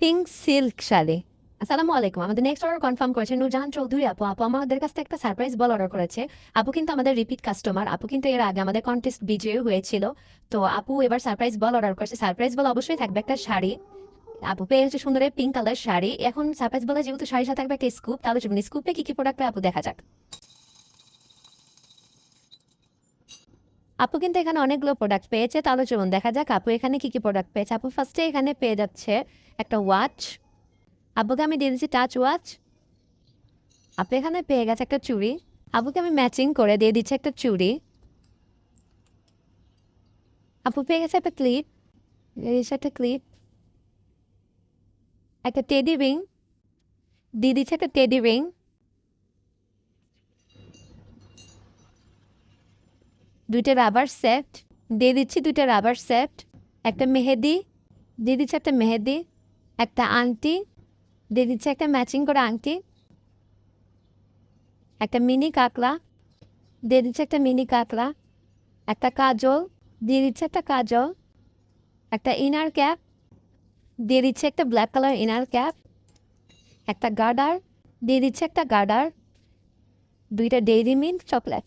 Pink silk sari. আসসালামু আলাইকুম। আমাদের নেক্সট অর্ডার কনফার্ম করেছে নূরজাহান চৌধুরী আপু। আপু আমাদের কাছ থেকে একটা সারপ্রাইজ বল অর্ডার করেছে। আপু কিন্তু আমাদের রিপিট কাস্টমার আপু কিন্তু এর আগে আমাদের কন্টেস্ট বিজয়ী হয়েছিল। তো আপু এবার সারপ্রাইজ বল অর্ডার করেছে। সারপ্রাইজ বল অবশ্যই থাকবে একটা শাড়ি। আপু পেয়েছে সুন্দর পিঙ্ক কালার শাড়ি। এখন সারপ্রাইজ বলে যেহেতু শাড়ির সাথে থাকবে একটা স্কুপ তাহলে স্কুপে কি কি প্রোডাক্ট পায় আপু দেখা যাক। আপু কিন্তু এখানে অনেকগুলো প্রোডাক্ট পেয়েছে। তাহলে চলুন দেখা যাক আপু এখানে কি কি প্রোডাক্ট পেয়েছে। আপু ফার্স্টে এখানে পেয়ে যাচ্ছে একটা ওয়াচ আপুকে আমি দিয়ে দিচ্ছি টাচ ওয়াচ আপু এখানে পেয়ে গেছে একটা চুড়ি। আপুকে আমি ম্যাচিং করে দিয়ে দিচ্ছি একটা চুড়ি। আপু পেয়ে গেছে একটা ক্লিপ একটা ক্লিপ একটা টেডি রিং দিয়ে দিচ্ছে একটা টেডি রিং দুইটা রাবার সেট দিয়ে দিচ্ছি দুইটা রাবার সেট একটা মেহেদি, দিয়ে দিচ্ছি একটা মেহেদি, একটা আংটি, দিয়ে দিচ্ছে একটা ম্যাচিং করে আংটি, একটা মিনি কাকড়া দিয়ে দিচ্ছে একটা মিনি কাকড়া একটা কাজল, দিয়ে দিচ্ছে একটা কাজল, একটা ইনার ক্যাপ দিয়ে দিচ্ছে একটা ব্ল্যাক কালার ইনার ক্যাপ একটা গার্ডার দিয়ে দিচ্ছে একটা গার্ডার দুইটা ডেইরি মিল্ক চকলেট